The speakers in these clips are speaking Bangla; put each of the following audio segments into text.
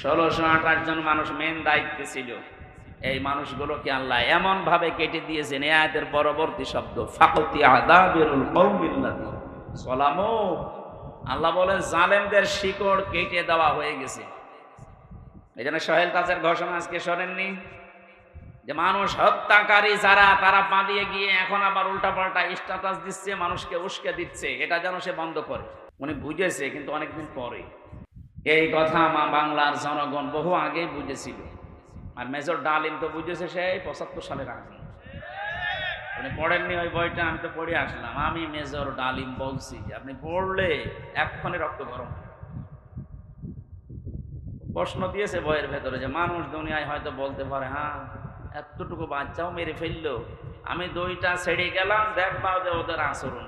ষোলোশো আঠাশ জন মানুষ মেন দায়িত্বে ছিল। এই মানুষগুলোকে আল্লাহ এমন ভাবে কেটে দিয়েছেন আয়াতের পরবর্তী শব্দ, ফাকতি সালামু আল্লাহ বলেন, জালেমদের শিকড় কেটে দেওয়া হয়ে গেছে। এই জন্য সোহেল তাজের ঘোষণা আজকে শোনেননি যে মানুষ হত্যাকারী যারা, তারা পালিয়ে গিয়ে এখন আবার উল্টাপাল্টা স্ট্যাটাস দিচ্ছে, মানুষকে উস্কে দিচ্ছে, এটা যেন সে বন্ধ করে। উনি বুঝেছে, কিন্তু অনেকদিন পরে এই কথা মা বাংলার জনগণ বহু আগেই বুঝেছিল। আর মেজর ডালিম তো বুঝেছে সেই পঁচাত্তর সালের আগে। উনি পড়েননি ওই বইটা, আমি তো পড়ে আসলাম। আমি মেজর ডালিম বলছি আপনি পড়লে এক্ষণে রক্ত গরম প্রশ্ন দিয়েছে বইয়ের ভেতরে যে, মানুষ দুনিয়ায় হয়তো বলতে পারে হ্যাঁ এতটুকু বাচ্চাও মেরে ফেলল। আমি দুইটা ছেড়ে গেলাম, দেখবা যে ওদের আচরণ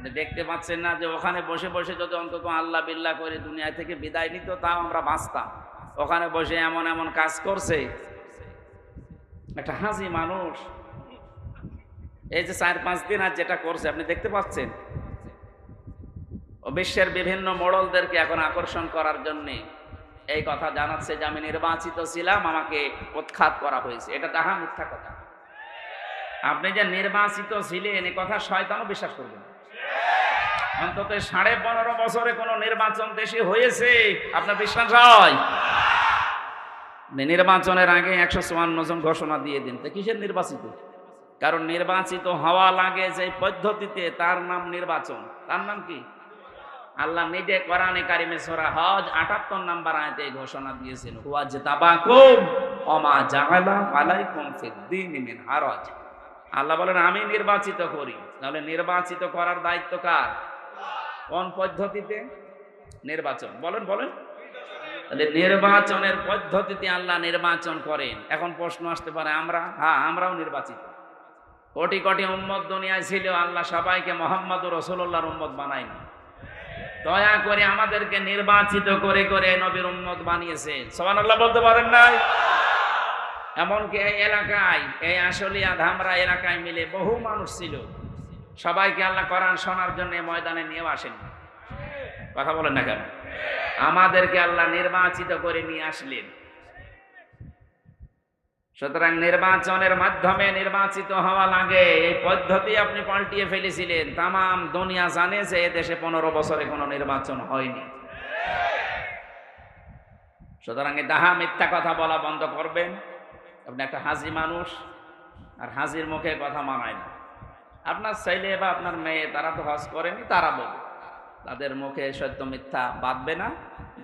আপনি দেখতে পাচ্ছেন না যে ওখানে বসে বসে যদি অন্তত আল্লাহ বিল্লাহ করে দুনিয়া থেকে বিদায় নিত, তাও আমরা বাঁচতাম। ওখানে বসে এমন এমন কাজ করছে। একটা হাসি মানুষ। এই যে চার পাঁচ দিন আর যেটা করছে, আপনি দেখতে পাচ্ছেন? বিশ্বের বিভিন্ন মোড়লদেরকে এখন আকর্ষণ করার জন্যে এই কথা জানাচ্ছে যে, আমি নির্বাচিত ছিলাম, আমাকে উৎখাত করা হয়েছে। এটা তাহা মিথ্যা কথা। আপনি যে নির্বাচিত ছিলেন, এ কথা শয়তানও বিশ্বাস করবেন অন্তত সাড়ে পনেরো বছরে কোনো নির্বাচন দেশে হয়েছে। আপনার বিশ্বাস হয়? নির্বাচনের আগে একশো চুয়ান্ন জন ঘোষণা দিয়ে দিন। তো কিসের নির্বাচিত? কারণ নির্বাচিত হওয়া লাগে যে পদ্ধতিতে তার নাম নির্বাচন। তার নাম কি? আল্লাহ নিজে কোরআনে কারিমে সূরা হজ 78 নাম্বার আয়াতে ঘোষণা দিয়েছেন, হুয়া জিতাবাকুম ওমা জাআলা আলাইকুম ফিদ্দিন মিন আল্লাহ বলেন, আমি নির্বাচিত করি। তাহলে নির্বাচিত করার দায়িত্ব কার? কোন পদ্ধতিতে? নির্বাচন। বলেন বলেন। তাহলে নির্বাচনের পদ্ধতিতে আল্লাহ নির্বাচন করেন। এখন প্রশ্ন আসতে পারে, আমরা? হ্যাঁ আমরাও নির্বাচিত। কোটি কোটি উম্মত দুনিয়ায় ছিল, আল্লাহ সবাইকে মোহাম্মদ রসুল্লাহর উম্মত বানায়নি। দয়া করে আমাদেরকে নির্বাচিত করে করে নবীর উম্মত বানিয়েছে সবান আল্লাহ বলতে পারেন নাই? এমনকি এই এলাকায়, এই আশলিয়া ধামরা এলাকায় মিলে বহু মানুষ ছিল। সবাইকে আল্লাহ কোরআন শোনার জন্য ময়দানে নিয়েও আসেন। কথা বলেন না কেন? আমাদেরকে আল্লাহ নির্বাচিত করে নিয়ে আসলেন। সুতরাং নির্বাচনের মাধ্যমে নির্বাচিত হওয়া লাগে। এই পদ্ধতি আপনি পাল্টিয়ে ফেলেছিলেন। তাম দুনিয়া জানে যে দেশে পনেরো বছরে কোনো নির্বাচন হয়নি। সুতরাং দাহা মিথ্যা কথা বলা বন্ধ করবেন। আপনি একটা হাজি মানুষ, আর হাজির মুখে কথা মানায় না। আপনার ছেলে বা আপনার মেয়ে, তারা তো হজ করেনি, তারা বলে। তাদের মুখে সত্য মিথ্যা বাঁধবে না।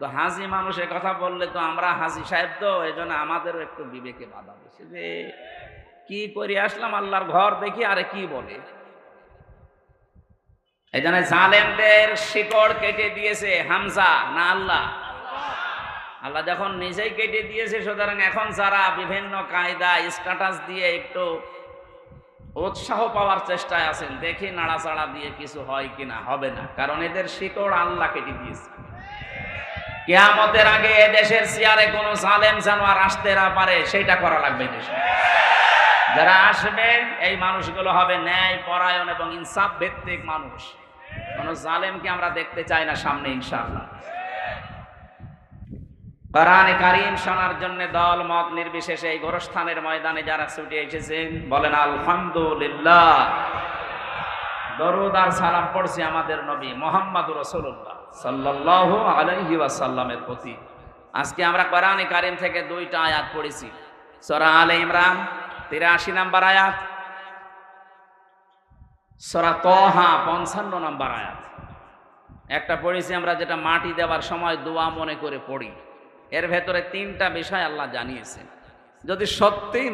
তো হাজি মানুষের কথা বললে তো আমরা হাজি সাহেব তো এই জন্য আমাদেরও একটু বিবেকে বাধা দিচ্ছে যে, কি করে আসলাম আল্লাহর ঘর দেখি, আরে কি বলে? এই জন্য জালেমদের শিকড় কেটে দিয়েছে হামজা, না আল্লাহ? আল্লাহ যখন নিজেই কেটে দিয়েছে, সুতরাং এখন যারা বিভিন্ন কায়দা স্ট্যাটাস দিয়ে একটু উৎসাহ পাওয়ার চেষ্টায় আছেন। দেখি নাড়াচাড়া দিয়ে কিছু হয় কিনা, হবে না। কারণ এদের শিকড় আল্লাহ কেটে দিয়েছে। কেয়ামতের আগে দেশের চেয়ারে কোনো জালেম যেন আর আসতে না পারে, সেটা করা লাগবে দেশে। যারা আসবে, এই মানুষগুলো হবে ন্যায়, পরায়ণ এবং ইনসাফ ভিত্তিক মানুষ। কোন জালেমকে আমরা দেখতে চাই না সামনে, ইনশাআল্লাহ। কোরআনে কারিম শোনার জন্য দল, মত নির্বিশেষে এই গোরস্থানের ময়দানে যারা ছুটে এসেছেন, বলেন, আলহামদুলিল্লাহ। দরুদ আর সালাম পড়ছি আমাদের নবী মোহাম্মদ রসুল্লাহ সাল্লাহ আলাইহি ওয়াসাল্লামের প্রতি। আজকে আমরা কোরআনে কারিম থেকে দুইটা আয়াত পড়েছি। সরা আলে ইমরান, তিরাশি নাম্বার আয়াত। সরা তহা, পঞ্চান্ন নাম্বার আয়াত। একটা পড়েছি আমরা যেটা মাটি দেওয়ার সময় দোয়া মনে করে পড়ি। এর ভেতরে তিনটা বিষয় আল্লাহ জানিয়েছেন। যদি সত্যিই